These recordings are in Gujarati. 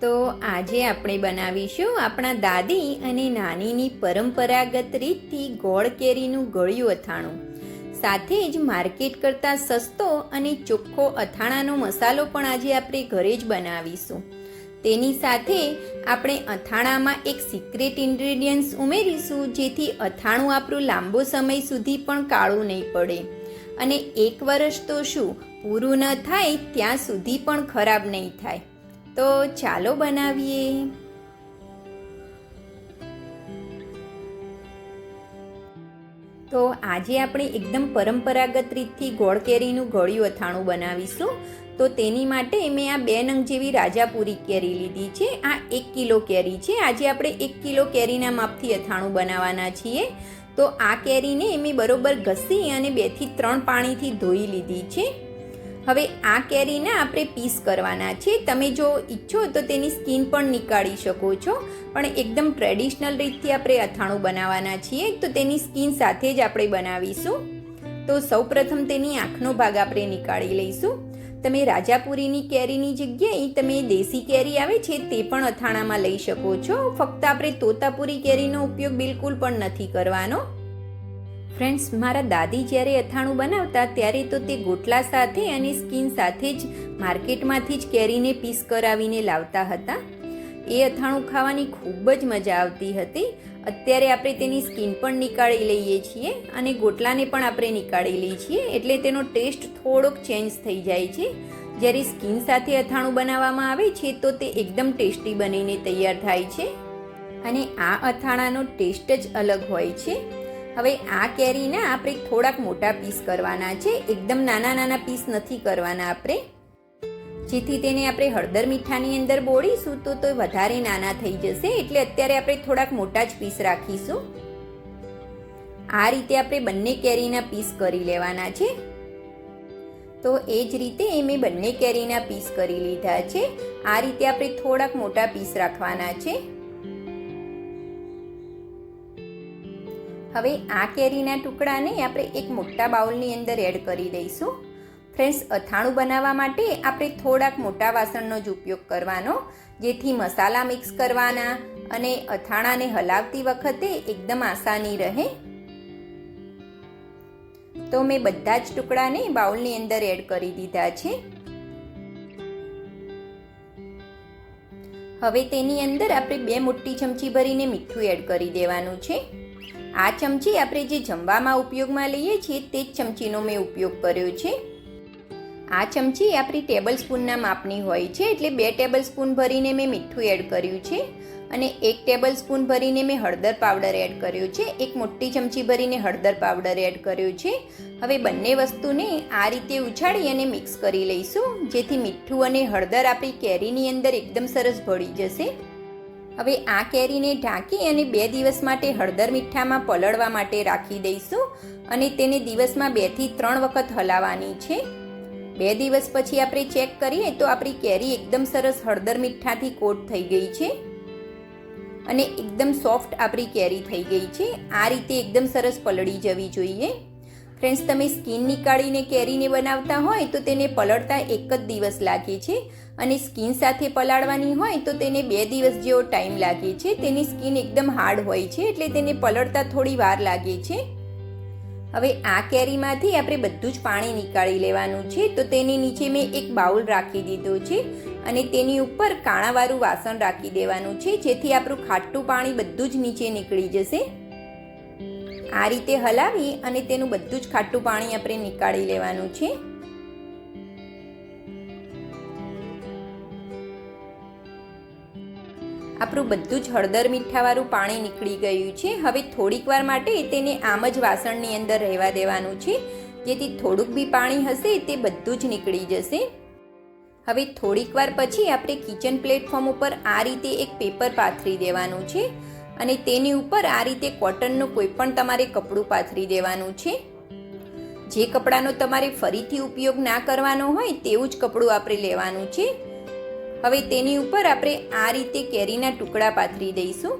તો આજે આપણે બનાવીશું આપણા દાદી અને નાનીની પરંપરાગત રીતથી ગોળ કેરીનું ગળ્યું અથાણું. સાથે જ માર્કેટ કરતાં સસ્તો અને ચોખ્ખો અથાણાનો મસાલો પણ આજે આપણે ઘરે જ બનાવીશું. તેની સાથે આપણે અથાણામાં એક સિક્રેટ ઇન્ગ્રેડિયન્ટ્સ ઉમેરીશું જેથી અથાણું આપણું લાંબો સમય સુધી પણ કાળું નહીં પડે. અને એક વર્ષ તો શું, પૂરું ન થાય ત્યાં સુધી પણ ખરાબ નહીં થાય. તો ચાલો બનાવીએ. તો આજે આપણે એકદમ પરંપરાગત રીતથી ગોળ કેરીનું ગળ્યું અથાણું બનાવીશું. તો તેની માટે મેં આ બે નંગ જેવી રાજાપુરી કેરી લીધી છે. આ એક કિલો કેરી છે. આજે આપણે એક કિલો કેરીના માપથી અથાણું બનાવવાના છીએ. તો આ કેરીને મેં બરોબર ઘસી અને બેથી ત્રણ પાણીથી ધોઈ લીધી છે. હવે આ કેરીના આપણે પીસ કરવાના છે. તમે જો ઈચ્છો તો તેની સ્કીન પણ નીકાળી શકો છો. પણ એકદમ ટ્રેડિશનલ રીતથી આપણે અથાણું બનાવવાના છીએ, તો તેની સ્કીન સાથે જ આપણે બનાવીશું. તો સૌપ્રથમ તેની આંખનો ભાગ આપણે નીકાળી લઈશું. તમે રાજાપુરીની કેરીની જગ્યાએ તમે દેશી કેરી આવે છે તે પણ અથાણામાં લઈ શકો છો. ફક્ત આપણે તોતાપુરી કેરીનો ઉપયોગ બિલકુલ પણ નથી કરવાનો. ફ્રેન્ડ્સ મારા દાદી જ્યારે અથાણું બનાવતા ત્યારે તો તે ગોટલા સાથે અને સ્કીન સાથે જ માર્કેટમાંથી જ કેરીને પીસ કરાવીને લાવતા હતા. એ અથાણું ખાવાની ખૂબ જ મજા આવતી હતી. અત્યારે આપણે તેની સ્કીન પણ નીકાળી લઈએ છીએ અને ગોટલાને પણ આપણે નીકાળી લઈએ છીએ એટલે તેનો ટેસ્ટ થોડોક ચેન્જ થઈ જાય છે. જ્યારે સ્કીન સાથે અથાણું બનાવવામાં આવે છે તો તે એકદમ ટેસ્ટી બનીને તૈયાર થાય છે. અને આ અથાણાનો ટેસ્ટ જ અલગ હોય છે. હવે આ કેરીના આપણે થોડાક મોટા પીસ કરવાના છે. એકદમ નાના નાના પીસ નથી કરવાના આપણે. જેથી તેને આપણે હળદર મીઠાની અંદર બોળીશું તો તો વધારે નાના થઈ જશે. એટલે અત્યારે આપણે થોડાક મોટા જ પીસ રાખીશું. આ રીતે આપણે બંને કેરીના પીસ કરી લેવાના છે. તો એ જ રીતે મેં બંને કેરીના પીસ કરી લીધા છે. આ રીતે આપણે થોડાક મોટા પીસ રાખવાના છે. હવે આ કેરીના ટુકડાને આપણે એક મોટા બાઉલની અંદર એડ કરી દઈશું. ફ્રેન્ડ્સ, અથાણું બનાવવા માટે આપણે થોડાક મોટા વાસણનો જ ઉપયોગ કરવાનો, જેથી મસાલા મિક્સ કરવાના અને અથાણાને હલાવતી વખતે એકદમ આસાની રહે. તો મેં બધા જ ટુકડાને બાઉલની અંદર એડ કરી દીધા છે. હવે તેની અંદર આપણે બે મોટી ચમચી ભરીને મીઠું એડ કરી દેવાનું છે. આ ચમચી આપણે જે જમવામાં ઉપયોગમાં લઈએ છીએ તે જ ચમચીનો મેં ઉપયોગ કર્યો છે. આ ચમચી આપણી ટેબલ સ્પૂનના માપની હોય છે એટલે બે ટેબલ સ્પૂન ભરીને મેં મીઠું એડ કર્યું છે અને એક ટેબલ સ્પૂન ભરીને મેં હળદર પાવડર એડ કર્યો છે. એક મોટી ચમચી ભરીને હળદર પાવડર એડ કર્યો છે. હવે બંને વસ્તુને આ રીતે ઉછાળી અને મિક્સ કરી લઈશું જેથી મીઠું અને હળદર આપણી કેરીની અંદર એકદમ સરસ ભળી જશે. હવે આ કેરીને ઢાંકી અને બે દિવસ માટે હળદર મીઠામાં પલળવા માટે રાખી દઈશું અને તેને દિવસમાં બેથી ત્રણ વખત હલાવવાની છે. બે દિવસ પછી આપણે ચેક કરીએ તો આપણી કેરી એકદમ સરસ હળદર મીઠાથી કોટ થઈ ગઈ છે. અને એકદમ સોફ્ટ આપણી કેરી થઈ ગઈ છે. આ રીતે એકદમ સરસ પલળી જવી જોઈએ. ફ્રેન્ડ્સ તમે સ્કીન નીકાળીને, કેરીને બનાવતા હોય તો તેને પલળતા એક જ દિવસ લાગે છે. અને સ્કીન સાથે પલાળવાની હોય તો તેને બે દિવસ જેવો ટાઈમ લાગે છે. તેની સ્કીન એકદમ હાર્ડ હોય છે, એટલે તેને પલળતા થોડી વાર લાગે છે. હવે આ કેરીમાંથી આપણે બધું જ પાણી નીકાળી લેવાનું છે. તો તેની નીચે મેં એક બાઉલ રાખી દીધો છે. અને તેની ઉપર કાણાવાળું વાસણ રાખી દેવાનું છે, જેથી આપણું ખાટું પાણી બધું જ નીચે નીકળી જશે. આ રીતે હલાવી અને તેનું બધું જ ખાટું પાણી આપણે નીકાળી લેવાનું છે. આપણું બધું જ હળદર મીઠાવાળું પાણી નીકળી ગયું છે. હવે થોડીક વાર માટે તેને આમ જ વાસણની અંદર રહેવા દેવાનું છે. જેથી થોડુંક બી પાણી હશે તે બધું જ નીકળી જશે. હવે થોડીક વાર પછી આપણે કિચન પ્લેટફોર્મ ઉપર આ રીતે એક પેપર પાથરી દેવાનું છે. અને તેની ઉપર આ રીતે કોટનનું કોઈ પણ તમારે કપડું પાથરી દેવાનું છે. જે કપડાનો તમારે ફરીથી ઉપયોગ ના કરવાનો હોય તેવું જ કપડું આપણે લેવાનું છે. હવે તેની ઉપર આપણે આ રીતે કેરીના ટુકડા પાથરી દઈશું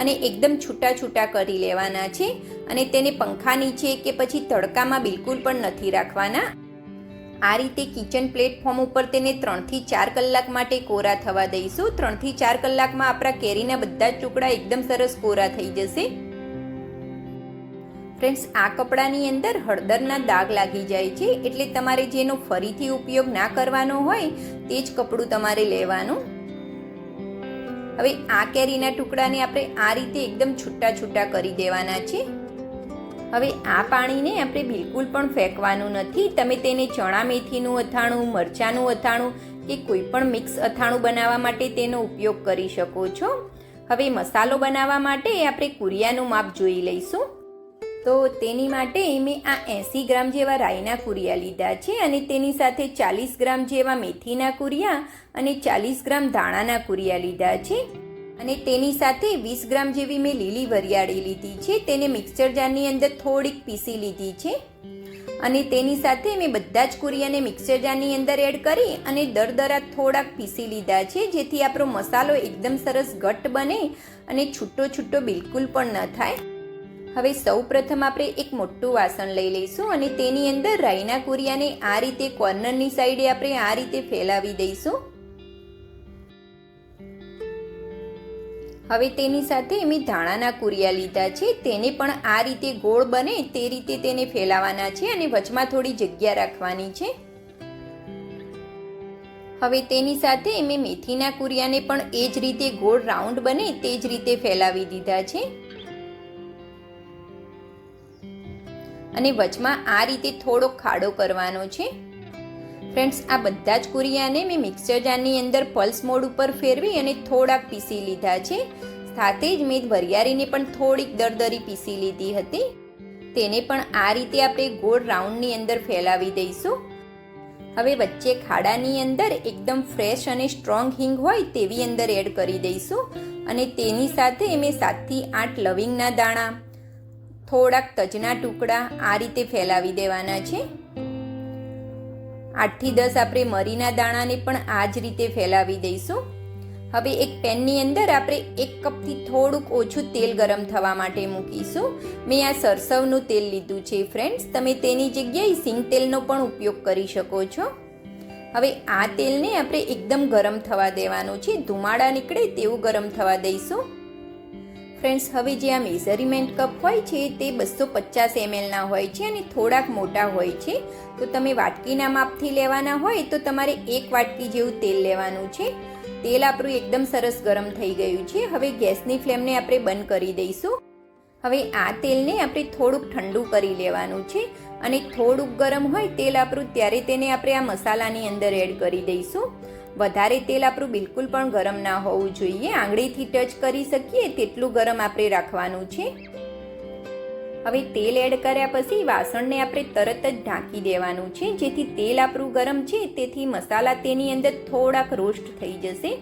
અને એકદમ છૂટા છૂટા કરી લેવાના છે અને તેને પંખા નીચે કે પછી તડકામાં બિલકુલ પણ નથી રાખવાના. આ રીતે કિચન પ્લેટફોર્મ ઉપર તેને ત્રણથી ચાર કલાક માટે કોરા થવા દઈશું. ત્રણથી ચાર કલાકમાં આપણા કેરીના બધા જ ટુકડા એકદમ સરસ કોરા થઈ જશે. ફ્રેન્ડ્સ, આ કપડાની અંદર હળદરના દાગ લાગી જાય છે, એટલે તમારે જેનો ફરીથી ઉપયોગ ના કરવાનો હોય તે જ કપડું તમારે લેવાનું. હવે આ કેરીના ટુકડાને આપણે આ રીતે એકદમ છૂટા છૂટા કરી દેવાના છે. હવે આ પાણીને આપણે બિલકુલ પણ ફેંકવાનું નથી. તમે તેને ચણા, મેથીનું અથાણું, મરચાંનું અથાણું કે કોઈ પણ મિક્સ અથાણું બનાવવા માટે તેનો ઉપયોગ કરી શકો છો. હવે મસાલો બનાવવા માટે આપણે કુરિયાનું માપ જોઈ લઈશું. તો તેની માટે મેં આ એંસી ગ્રામ જેવા રાઈના કુરિયા લીધા છે અને તેની સાથે ચાલીસ ગ્રામ જેવા મેથીના કુરિયા અને ચાલીસ ગ્રામ ધાણાના કુરિયા લીધા છે. અને તેની સાથે વીસ ગ્રામ જેવી મેં લીલી વરિયાળી લીધી છે. તેને મિક્સર જારની અંદર થોડીક પીસી લીધી છે. અને તેની સાથે મેં બધા જ કુરિયાને મિક્સર જારની અંદર એડ કરી અને દરદરા થોડાક પીસી લીધા છે, જેથી આપણો મસાલો એકદમ સરસ ઘટ્ટ બને અને છૂટો છૂટો બિલકુલ પણ ન થાય. હવે સૌ પ્રથમ આપણે એક મોટું વાસણ લઈ લઈશું અને તેની અંદર રાઈના કુરિયાને આ રીતે કોર્નરની સાઈડે આપણે આ રીતે ફેલાવી દઈશું. હવે તેની સાથે મેં ધાણાના કુરિયા લીધા છે, તેને પણ આ રીતે ગોળ બને તે રીતે તેને ફેલાવાના છે અને વચમાં થોડી જગ્યા રાખવાની છે. હવે તેની સાથે મેં મેથીના કુરિયાને પણ એ જ રીતે ગોળ રાઉન્ડ બને તે જ રીતે ફેલાવી દીધા છે. અને વચમાં આ રીતે થોડો ખાડો કરવાનો છે. ફ્રેન્ડ્સ, આ બધા જ કુરિયાને મેં મિક્સર જારની અંદર પલ્સ મોડ ઉપર ફેરવી અને થોડાક પીસી લીધા છે. સાથે જ મેં વરિયાળીને પણ થોડીક દરદરી પીસી લીધી હતી. તેને પણ આ રીતે આપણે ગોળ રાઉન્ડની અંદર ફેલાવી દઈશું. હવે વચ્ચે ખાડાની અંદર એકદમ ફ્રેશ અને સ્ટ્રોંગ હિંગ હોય તેવી અંદર એડ કરી દઈશું અને તેની સાથે મેં સાતથી આઠ લવિંગના દાણા, થોડાક તજના ટુકડા આ રીતે ફેલાવી દેવાના છે. આઠથી દસ આપણે મરીના દાણાને પણ આ જ રીતે ફેલાવી દઈશું. હવે એક પેનની અંદર આપણે એક કપથી થોડુંક ઓછું તેલ ગરમ થવા માટે મૂકીશું. મેં આ સરસવનું તેલ લીધું છે ફ્રેન્ડ્સ તમે તેની જગ્યાએ સિંગ તેલનો પણ ઉપયોગ કરી શકો છો. હવે આ તેલને આપણે એકદમ ગરમ થવા દેવાનું છે. ધુમાડા નીકળે તેવું ગરમ થવા દઈશું. ફ્રેન્ડ્સ, હવે જે આ મેઝરમેન્ટ કપ હોય છે, તે બસો પચાસ એમએલના હોય છે અને થોડાક મોટા હોય છે. તો તમે વાટકીના માપથી લેવાના હોય, તો તમારે એક વાટકી જેવું તેલ લેવાનું છે. તેલ આપણું એકદમ સરસ ગરમ થઈ ગયું છે. હવે ગેસની ફ્લેમને આપણે બંધ કરી દઈશું. હવે આ તેલને આપણે થોડુંક ઠંડુ કરી લેવાનું છે અને થોડુંક ગરમ હોય તેલ આપણું, ત્યારે તેને આપણે આ મસાલાની અંદર એડ કરી દઈશું. વધારે તેલ આપણું બિલકુલ પણ ગરમ ના હોવું જોઈએ. આંગળીથી ટચ કરી શકીએ તેટલું ગરમ આપણે રાખવાનું છે. હવે તેલ એડ કર્યા પછી વાસણને આપણે તરત જ ઢાંકી દેવાનું છે. જેથી તેલ આપણું ગરમ છે, તેથી મસાલા તેની અંદર થોડાક રોસ્ટ થઈ જશે.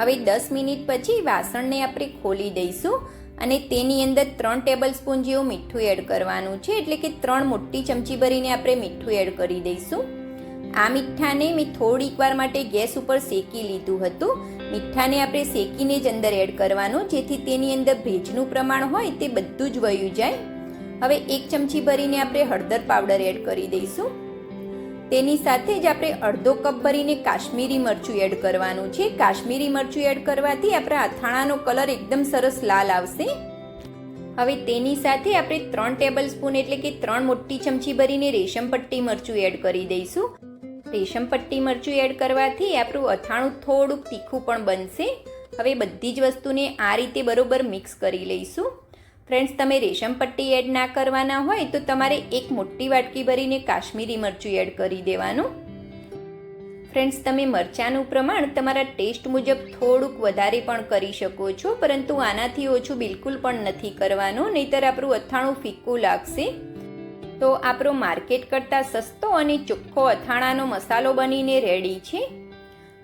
હવે દસ મિનિટ પછી વાસણને આપણે ખોલી દઈશું અને તેની અંદર ત્રણ ટેબલ સ્પૂન જેવું મીઠું એડ કરવાનું છે. એટલે કે ત્રણ મોટી ચમચી ભરીને આપણે મીઠું એડ કરી દઈશું. આ મીઠાને મેં થોડીક વાર માટે ગેસ ઉપર શેકી લીધું હતું. મીઠાને આપણે શેકીને જ અંદર એડ કરવાનું, જેથી તેની અંદર ભેજનું પ્રમાણ હોય તે બધું જ વયું જાય. હવે એક ચમચી ભરીને આપણે હળદર પાવડર એડ કરી દઈશું. તેની સાથે જ આપણે અડધો કપ ભરીને કાશ્મીરી મરચું એડ કરવાનું છે. કાશ્મીરી મરચું એડ કરવાથી આપણા અથાણાનો કલર એકદમ સરસ લાલ આવશે. હવે તેની સાથે આપણે ત્રણ ટેબલ સ્પૂન એટલે કે ત્રણ મોટી ચમચી ભરીને રેશમ પટ્ટી મરચું એડ કરી દઈશું. રેશમ પટ્ટી મરચું એડ કરવાથી આપણું અથાણું થોડુંક તીખું પણ બનશે. હવે બધી જ વસ્તુને આ રીતે બરોબર મિક્સ કરી લઈશું. ફ્રેન્ડ્સ, તમે રેશમ પટ્ટી એડ ના કરવાના હોય તો તમારે એક મોટી વાટકી ભરીને કાશ્મીરી મરચું એડ કરી દેવાનું. ફ્રેન્ડ્સ, તમે મરચાંનું પ્રમાણ તમારા ટેસ્ટ મુજબ થોડુંક વધારે પણ કરી શકો છો, પરંતુ આનાથી ઓછું બિલકુલ પણ નથી કરવાનું, નહીતર આપણું અથાણું ફીક્કું લાગશે. તો આપણો માર્કેટ કરતાં સસ્તો અને ચોખ્ખો અથાણાનો મસાલો બનીને રેડી છે.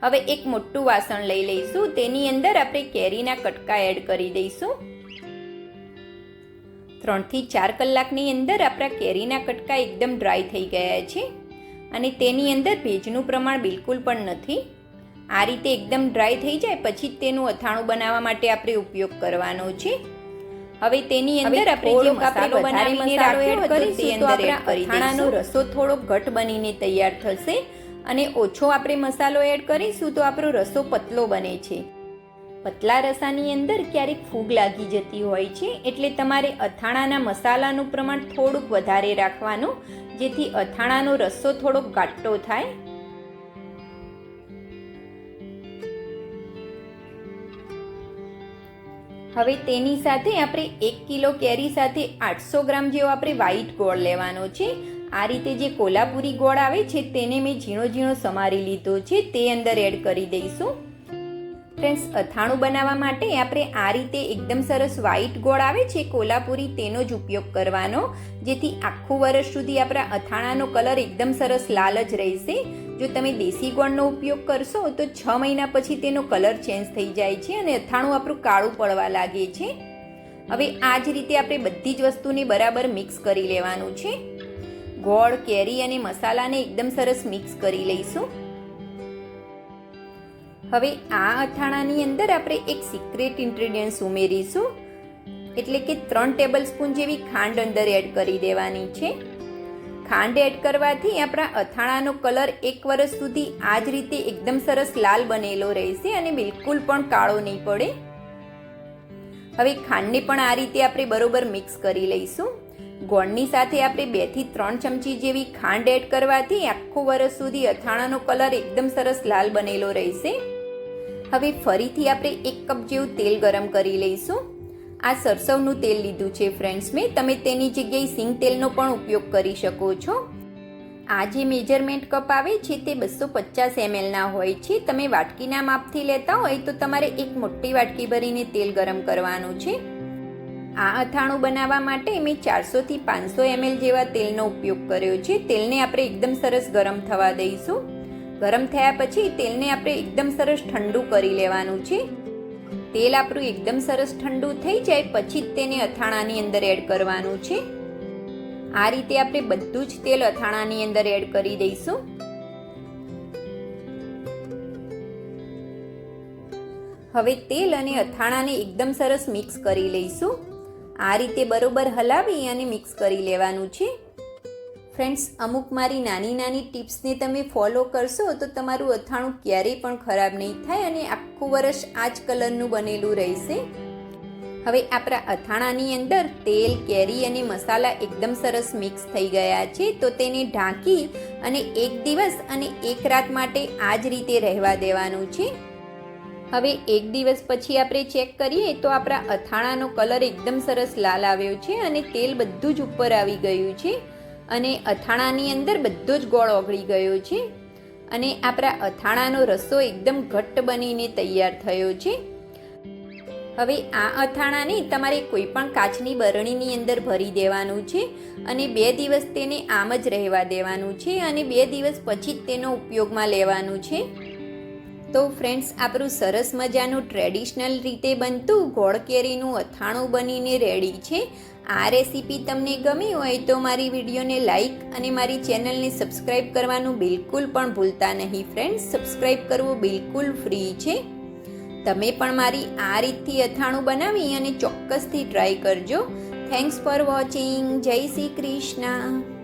હવે એક મોટું વાસણ લઈ લઈશું. તેની અંદર આપણે કેરીના કટકા એડ કરી દઈશું. ત્રણથી ચાર કલાકની અંદર આપણા કેરીના કટકા એકદમ ડ્રાય થઈ ગયા છે અને તેની અંદર ભેજનું પ્રમાણ બિલકુલ પણ નથી. આ રીતે એકદમ ડ્રાય થઈ જાય, પછી જ તેનું અથાણું બનાવવા માટે આપણે ઉપયોગ કરવાનો છે. હવે તેની અંદર આપણે જે મસાલો બનાવીને રાખ્યો હતો તે અંદર એડ કરી દઈશું. રસો થોડો ઘટ બનીને તૈયાર થશે અને ઓછો આપણે મસાલો એડ કરીશું તો આપણો રસો પતલો બને છે. પતલા રસાની અંદર ક્યારેક ફૂગ લાગી જતી હોય છે એટલે તમારે અથાણાના મસાલાનું પ્રમાણ થોડુંક વધારે રાખવાનું જેથી અથાણાનો રસો થોડોક ઘાટો થાય. હવે તેની સાથે આપણે એક કિલો કેરી સાથે આઠસો ગ્રામ જેવો આપણે વ્હાઈટ ગોળ લેવાનો છે. આ રીતે જે કોલ્હાપુરી ગોળ આવે છે, તેને મેં ઝીણો ઝીણો સમારી લીધો છે. તે અંદર એડ કરી દઈશું. ફ્રેન્ડ્સ, અથાણું બનાવવા માટે આપણે આ રીતે એકદમ સરસ વ્હાઈટ ગોળ આવે છે, કોલ્હાપુરી તેનો જ ઉપયોગ કરવાનો. જેથી આખું વર્ષ સુધી આપણા અથાણાનો કલર એકદમ સરસ લાલ જ રહેશે. જો તમે દેશી ગોળનો ઉપયોગ કરશો, તો છ મહિના પછી તેનો કલર ચેન્જ થઈ જાય છે અને અથાણું આપણું કાળું પડવા લાગે છે. હવે આ જ રીતે આપણે બધી જ વસ્તુને બરાબર મિક્સ કરી લેવાનું છે. ગોળ, કેરી અને મસાલાને એકદમ સરસ મિક્સ કરી લઈશું. હવે આ અથાણાની અંદર આપણે એક સિક્રેટ ઇન્ગ્રેડિયન્ટ્સ ઉમેરીશું. એટલે કે ત્રણ ટેબલ સ્પૂન જેવી ખાંડ અંદર એડ કરી દેવાની છે. ખાંડ એડ કરવાથી આપણા અથાણાનો કલર એક વર્ષ સુધી આ જ રીતે એકદમ સરસ લાલ બનેલો રહેશે અને બિલકુલ પણ કાળો નહીં પડે. હવે ખાંડને પણ આ રીતે આપણે બરોબર મિક્સ કરી લઈશું. ગોળની સાથે આપણે બેથી ત્રણ ચમચી જેવી ખાંડ એડ કરવાથી આખો વર્ષ સુધી અથાણાનો કલર એકદમ સરસ લાલ બનેલો રહેશે. હવે ફરીથી આપણે એક કપ જેવું તેલ ગરમ કરી લઈશું. આ સરસવનું તેલ લીધું છે ફ્રેન્ડ્સ મેં. તમે તેની જગ્યાએ સિંગ તેલનો પણ ઉપયોગ કરી શકો છો. આ જે મેજરમેન્ટ કપ આવે છે, તે બસો પચાસ એમએલના હોય છે. તમે વાટકીના માપથી લેતા હોય તો તમારે એક મોટી વાટકી ભરીને તેલ ગરમ કરવાનું છે. આ અથાણું બનાવવા માટે મેં ચારસોથી પાંચસો એમએલ જેવા તેલનો ઉપયોગ કર્યો છે. તેલને આપણે એકદમ સરસ ગરમ થવા દઈશું. ગરમ થયા પછી તેલને આપણે એકદમ સરસ ઠંડુ કરી લેવાનું છે. તેલ આપણું એકદમ સરસ ઠંડુ થઈ જાય, પછી જ તેને અથાણાની અંદર એડ કરવાનું છે. આ રીતે આપણે બધું જ તેલ અથાણાની અંદર એડ કરી દઈશું. હવે તેલ અને અથાણાને એકદમ સરસ મિક્સ કરી લઈશું. આ રીતે બરોબર હલાવી અને મિક્સ કરી લેવાનું છે. ફ્રેન્ડ્સ અમુક મારી નાની નાની ટિપ્સને તમે ફોલો કરશો તો તમારું અથાણું ક્યારેય પણ ખરાબ નહીં થાય અને આખું વર્ષ આ જ કલરનું બનેલું રહેશે. હવે આપણા અથાણાની અંદર તેલ, કેરી અને મસાલા એકદમ સરસ મિક્સ થઈ ગયા છે, તો તેને ઢાંકી અને એક દિવસ અને એક રાત માટે આ જ રીતે રહેવા દેવાનું છે. હવે એક દિવસ પછી આપણે ચેક કરીએ તો આપણા અથાણાનો કલર એકદમ સરસ લાલ આવ્યો છે અને તેલ બધું જ ઉપર આવી ગયું છે. અને અથાણાની અંદર બધો જ ગોળ ઓગળી ગયો છે અને આપણા અથાણાનો રસો એકદમ ઘટ્ટ બનીને તૈયાર થયો છે. હવે આ અથાણાને તમારે કોઈ પણ કાચની બરણીની અંદર ભરી દેવાનું છે અને બે દિવસ તેને આમ જ રહેવા દેવાનું છે અને બે દિવસ પછી જ તેનો ઉપયોગમાં લેવાનું છે. તો ફ્રેન્ડ્સ આપણું સરસ મજાનું ટ્રેડિશનલ રીતે બનતું ગોળ કેરીનું અથાણું બનીને રેડી છે. આ રેસીપી તમને ગમી હોય તો મારી વિડીયોને લાઇક અને મારી ચેનલને સબસ્ક્રાઈબ કરવાનું બિલકુલ પણ ભૂલતા નહીં ફ્રેન્ડ્સ સબસ્ક્રાઈબ કરવું બિલકુલ ફ્રી છે. તમે પણ મારી આ રીતથી અથાણું બનાવી અને ચોક્કસથી ટ્રાય કરજો. થેન્ક્સ ફોર વોચિંગ જય શ્રી કૃષ્ણ.